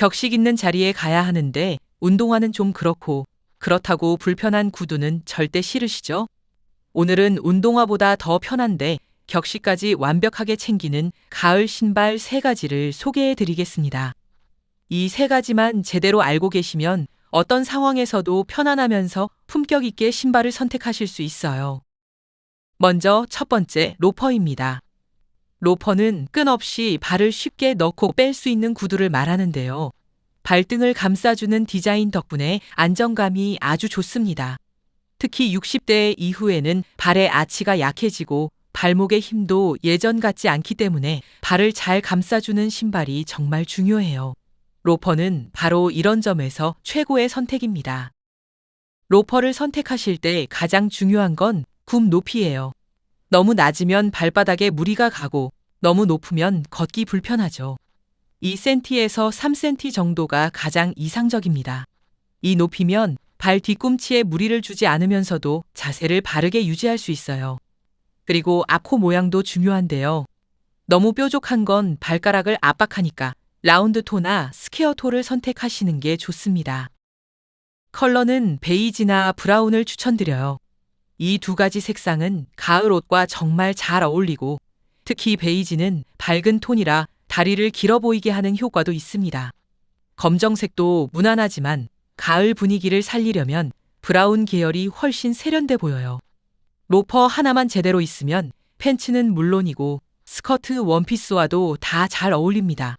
격식 있는 자리에 가야 하는데 운동화는 좀 그렇고 그렇다고 불편한 구두는 절대 싫으시죠? 오늘은 운동화보다 더 편한데 격식까지 완벽하게 챙기는 가을 신발 세 가지를 소개해 드리겠습니다. 이 세 가지만 제대로 알고 계시면 어떤 상황에서도 편안하면서 품격 있게 신발을 선택하실 수 있어요. 먼저 첫 번째 로퍼입니다. 로퍼는 끈없이 발을 쉽게 넣고 뺄 수 있는 구두를 말하는데요. 발등을 감싸주는 디자인 덕분에 안정감이 아주 좋습니다. 특히 60대 이후에는 발의 아치가 약해지고 발목의 힘도 예전 같지 않기 때문에 발을 잘 감싸주는 신발이 정말 중요해요. 로퍼는 바로 이런 점에서 최고의 선택입니다. 로퍼를 선택하실 때 가장 중요한 건 굽 높이예요. 너무 낮으면 발바닥에 무리가 가고 너무 높으면 걷기 불편하죠. 2cm에서 3cm 정도가 가장 이상적입니다. 이 높이면 발 뒤꿈치에 무리를 주지 않으면서도 자세를 바르게 유지할 수 있어요. 그리고 앞코 모양도 중요한데요. 너무 뾰족한 건 발가락을 압박하니까 라운드 토나 스퀘어 토를 선택하시는 게 좋습니다. 컬러는 베이지나 브라운을 추천드려요. 이 두 가지 색상은 가을 옷과 정말 잘 어울리고 특히 베이지는 밝은 톤이라 다리를 길어 보이게 하는 효과도 있습니다. 검정색도 무난하지만 가을 분위기를 살리려면 브라운 계열이 훨씬 세련돼 보여요. 로퍼 하나만 제대로 있으면 팬츠는 물론이고 스커트 원피스와도 다 잘 어울립니다.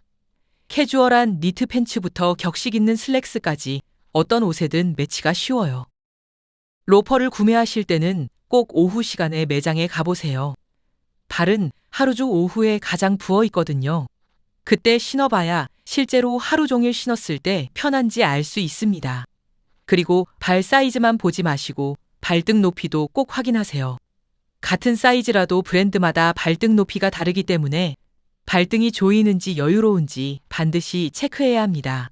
캐주얼한 니트 팬츠부터 격식 있는 슬랙스까지 어떤 옷에든 매치가 쉬워요. 로퍼를 구매하실 때는 꼭 오후 시간에 매장에 가보세요. 발은 하루 중 오후에 가장 부어 있거든요. 그때 신어봐야 실제로 하루 종일 신었을 때 편한지 알 수 있습니다. 그리고 발 사이즈만 보지 마시고 발등 높이도 꼭 확인하세요. 같은 사이즈라도 브랜드마다 발등 높이가 다르기 때문에 발등이 조이는지 여유로운지 반드시 체크해야 합니다.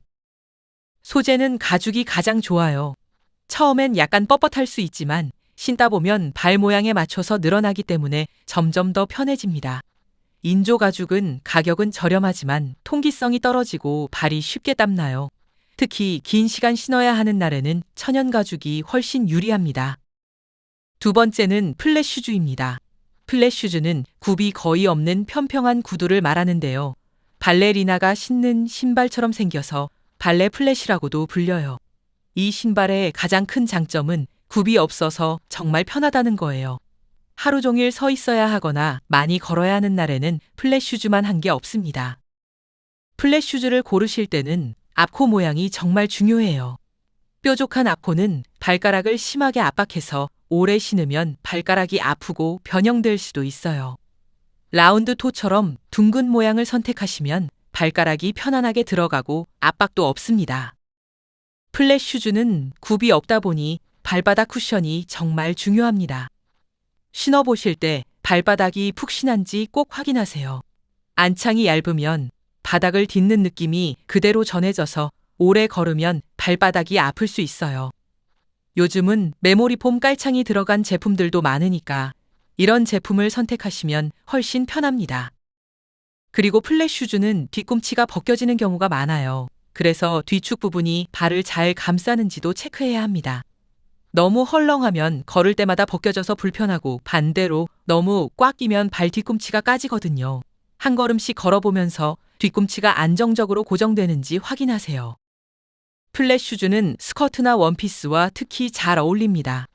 소재는 가죽이 가장 좋아요. 처음엔 약간 뻣뻣할 수 있지만 신다 보면 발 모양에 맞춰서 늘어나기 때문에 점점 더 편해집니다. 인조 가죽은 가격은 저렴하지만 통기성이 떨어지고 발이 쉽게 땀나요. 특히 긴 시간 신어야 하는 날에는 천연 가죽이 훨씬 유리합니다. 두 번째는 플랫 슈즈입니다. 플랫 슈즈는 굽이 거의 없는 평평한 구두를 말하는데요. 발레리나가 신는 신발처럼 생겨서 발레 플랫이라고도 불려요. 이 신발의 가장 큰 장점은 굽이 없어서 정말 편하다는 거예요. 하루 종일 서 있어야 하거나 많이 걸어야 하는 날에는 플랫 슈즈만 한 게 없습니다. 플랫 슈즈를 고르실 때는 앞코 모양이 정말 중요해요. 뾰족한 앞코는 발가락을 심하게 압박해서 오래 신으면 발가락이 아프고 변형될 수도 있어요. 라운드 토처럼 둥근 모양을 선택하시면 발가락이 편안하게 들어가고 압박도 없습니다. 플랫 슈즈는 굽이 없다 보니 발바닥 쿠션이 정말 중요합니다. 신어보실 때 발바닥이 푹신한지 꼭 확인하세요. 안창이 얇으면 바닥을 딛는 느낌이 그대로 전해져서 오래 걸으면 발바닥이 아플 수 있어요. 요즘은 메모리 폼 깔창이 들어간 제품들도 많으니까 이런 제품을 선택하시면 훨씬 편합니다. 그리고 플랫 슈즈는 뒤꿈치가 벗겨지는 경우가 많아요. 그래서 뒤축 부분이 발을 잘 감싸는지도 체크해야 합니다. 너무 헐렁하면 걸을 때마다 벗겨져서 불편하고 반대로 너무 꽉 끼면 발 뒤꿈치가 까지거든요. 한 걸음씩 걸어보면서 뒤꿈치가 안정적으로 고정되는지 확인하세요. 플랫 슈즈는 스커트나 원피스와 특히 잘 어울립니다.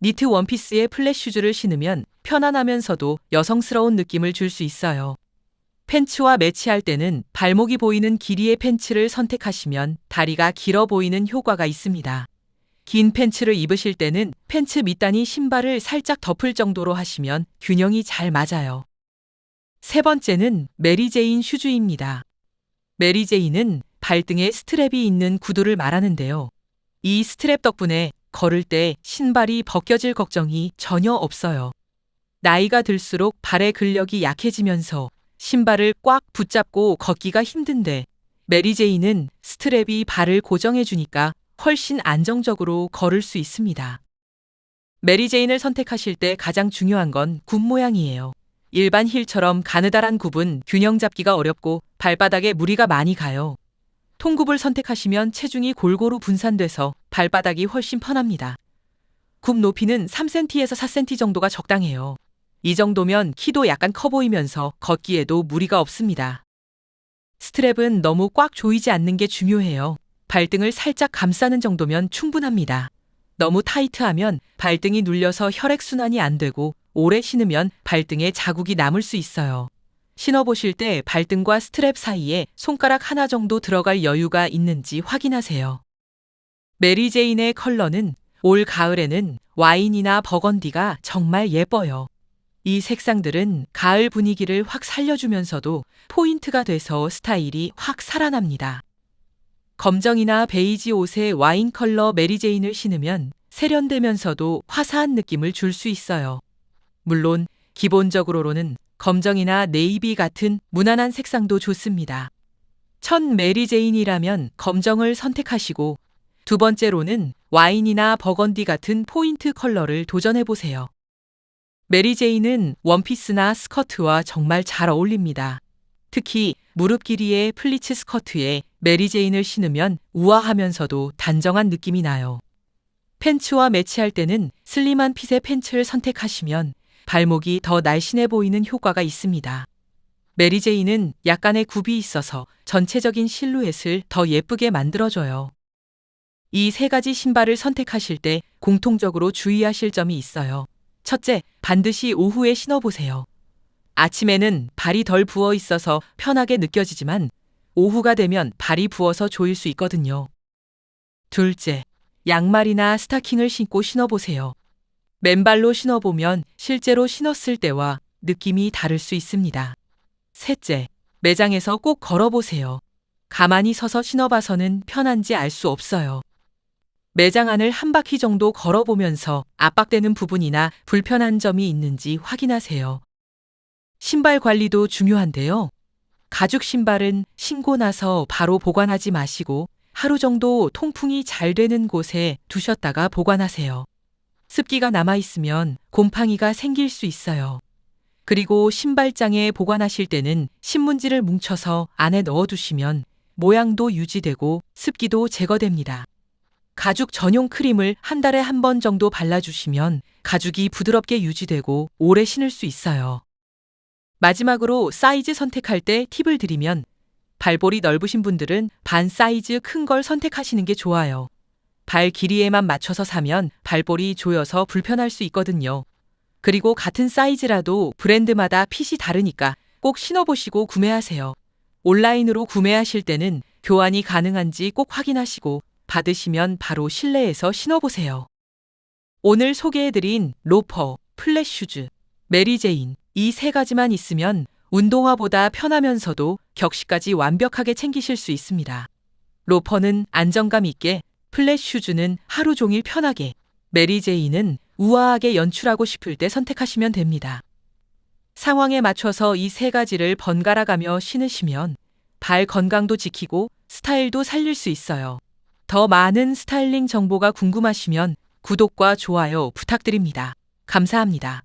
니트 원피스에 플랫 슈즈를 신으면 편안하면서도 여성스러운 느낌을 줄 수 있어요. 팬츠와 매치할 때는 발목이 보이는 길이의 팬츠를 선택하시면 다리가 길어 보이는 효과가 있습니다. 긴 팬츠를 입으실 때는 팬츠 밑단이 신발을 살짝 덮을 정도로 하시면 균형이 잘 맞아요. 세 번째는 메리제인 슈즈입니다. 메리제인은 발등에 스트랩이 있는 구두를 말하는데요. 이 스트랩 덕분에 걸을 때 신발이 벗겨질 걱정이 전혀 없어요. 나이가 들수록 발의 근력이 약해지면서 신발을 꽉 붙잡고 걷기가 힘든데 메리제이는 스트랩이 발을 고정해주니까 훨씬 안정적으로 걸을 수 있습니다. 메리제인을 선택하실 때 가장 중요한 건 굽 모양이에요. 일반 힐처럼 가느다란 굽은 균형 잡기가 어렵고 발바닥에 무리가 많이 가요. 통굽을 선택하시면 체중이 골고루 분산돼서 발바닥이 훨씬 편합니다. 굽 높이는 3cm에서 4cm 정도가 적당해요. 이 정도면 키도 약간 커 보이면서 걷기에도 무리가 없습니다. 스트랩은 너무 꽉 조이지 않는 게 중요해요. 발등을 살짝 감싸는 정도면 충분합니다. 너무 타이트하면 발등이 눌려서 혈액순환이 안 되고 오래 신으면 발등에 자국이 남을 수 있어요. 신어보실 때 발등과 스트랩 사이에 손가락 하나 정도 들어갈 여유가 있는지 확인하세요. 메리제인의 컬러는 올 가을에는 와인이나 버건디가 정말 예뻐요. 이 색상들은 가을 분위기를 확 살려주면서도 포인트가 돼서 스타일이 확 살아납니다. 검정이나 베이지 옷에 와인 컬러 메리제인을 신으면 세련되면서도 화사한 느낌을 줄 수 있어요. 물론 기본적으로는 검정이나 네이비 같은 무난한 색상도 좋습니다. 첫 메리제인이라면 검정을 선택하시고 두 번째로는 와인이나 버건디 같은 포인트 컬러를 도전해 보세요. 메리 제인은 원피스나 스커트와 정말 잘 어울립니다. 특히 무릎 길이의 플리츠 스커트에 메리 제인을 신으면 우아하면서도 단정한 느낌이 나요. 팬츠와 매치할 때는 슬림한 핏의 팬츠를 선택하시면 발목이 더 날씬해 보이는 효과가 있습니다. 메리 제인은 약간의 굽이 있어서 전체적인 실루엣을 더 예쁘게 만들어줘요. 이 세 가지 신발을 선택하실 때 공통적으로 주의하실 점이 있어요. 첫째, 반드시 오후에 신어보세요. 아침에는 발이 덜 부어 있어서 편하게 느껴지지만 오후가 되면 발이 부어서 조일 수 있거든요. 둘째, 양말이나 스타킹을 신고 신어보세요. 맨발로 신어보면 실제로 신었을 때와 느낌이 다를 수 있습니다. 셋째, 매장에서 꼭 걸어보세요. 가만히 서서 신어봐서는 편한지 알 수 없어요. 매장 안을 한 바퀴 정도 걸어보면서 압박되는 부분이나 불편한 점이 있는지 확인하세요. 신발 관리도 중요한데요. 가죽 신발은 신고 나서 바로 보관하지 마시고 하루 정도 통풍이 잘 되는 곳에 두셨다가 보관하세요. 습기가 남아있으면 곰팡이가 생길 수 있어요. 그리고 신발장에 보관하실 때는 신문지를 뭉쳐서 안에 넣어두시면 모양도 유지되고 습기도 제거됩니다. 가죽 전용 크림을 한 달에 한 번 정도 발라주시면 가죽이 부드럽게 유지되고 오래 신을 수 있어요. 마지막으로 사이즈 선택할 때 팁을 드리면 발볼이 넓으신 분들은 반 사이즈 큰 걸 선택하시는 게 좋아요. 발 길이에만 맞춰서 사면 발볼이 조여서 불편할 수 있거든요. 그리고 같은 사이즈라도 브랜드마다 핏이 다르니까 꼭 신어보시고 구매하세요. 온라인으로 구매하실 때는 교환이 가능한지 꼭 확인하시고 받으시면 바로 실내에서 신어보세요. 오늘 소개해드린 로퍼, 플랫슈즈, 메리제인 이 세 가지만 있으면 운동화보다 편하면서도 격식까지 완벽하게 챙기실 수 있습니다. 로퍼는 안정감 있게, 플랫슈즈는 하루 종일 편하게, 메리제이는 우아하게 연출하고 싶을 때 선택하시면 됩니다. 상황에 맞춰서 이 세 가지를 번갈아 가며 신으시면 발 건강도 지키고 스타일도 살릴 수 있어요. 더 많은 스타일링 정보가 궁금하시면 구독과 좋아요 부탁드립니다. 감사합니다.